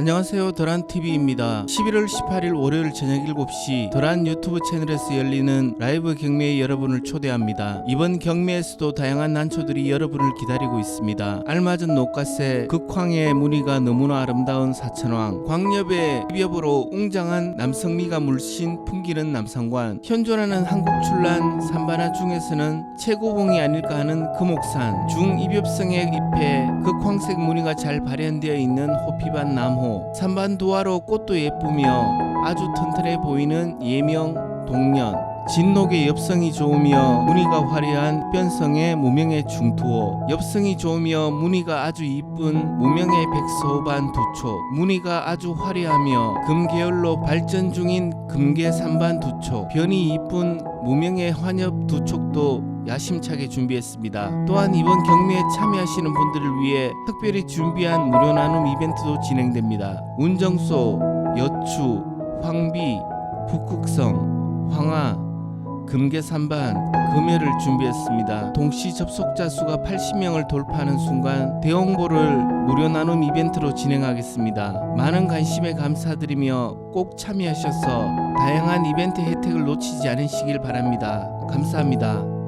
안녕하세요. 도란TV입니다. 11월 18일 월요일 저녁 7시 도란 유튜브 채널에서 열리는 라이브 경매에 여러분을 초대합니다. 이번 경매에서도 다양한 난초들이 여러분을 기다리고 있습니다. 알맞은 녹가세, 극황의 무늬가 너무나 아름다운 사천왕, 광엽의 입엽으로 웅장한 남성미가 물씬 풍기는 남상관, 현존하는 한국 출란 산바나 중에서는 최고봉이 아닐까 하는 금옥산, 중입엽성의 잎에 극황색 무늬가 잘 발현되어 있는 호피반 남호, 산반두화로 꽃도 예쁘며 아주 튼튼해 보이는 예명 동년, 진녹의 엽성이 좋으며 무늬가 화려한 변성의 무명의 중투호, 엽성이 좋으며 무늬가 아주 이쁜 무명의 백소반 두촉, 무늬가 아주 화려하며 금계열로 발전 중인 금계 삼반 두촉, 변이 이쁜 무명의 환엽 두촉도 야심차게 준비했습니다. 또한 이번 경매에 참여하시는 분들을 위해 특별히 준비한 무료 나눔 이벤트도 진행됩니다. 운정소, 여추, 황비, 북극성, 황하, 금계산반, 금회를 준비했습니다. 동시 접속자 수가 80명을 돌파하는 순간 대홍보를 무료 나눔 이벤트로 진행하겠습니다. 많은 관심에 감사드리며 꼭 참여하셔서 다양한 이벤트 혜택을 놓치지 않으시길 바랍니다. 감사합니다.